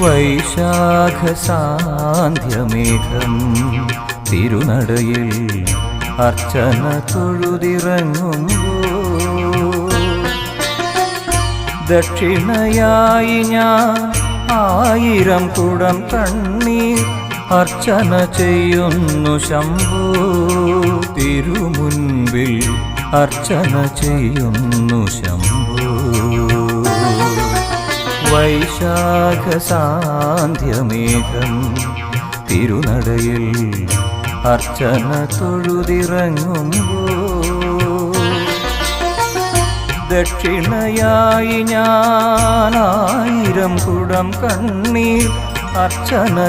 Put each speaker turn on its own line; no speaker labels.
വൈശാഖ സാന്ധ്യമേഘം തിരുനടയിൽ അർച്ചന തൊഴുതിറങ്ങുമ്പോ ദക്ഷിണയായി ഞാൻ ആയിരം കുടം കണ്ണീർ അർച്ചന ചെയ്യുന്നു ശംഭു. തിരുമുൻപിൽ അർച്ചന ചെയ്യുന്നു ശംഭു. വൈശാഖ സാന്ധ്യമേഘം തിരുനടയിൽ അർച്ചന തൊഴുതിറങ്ങുമ്പോ ദക്ഷിണയായി ഞാനായിരം കുടം കണ്ണീർ അർച്ചന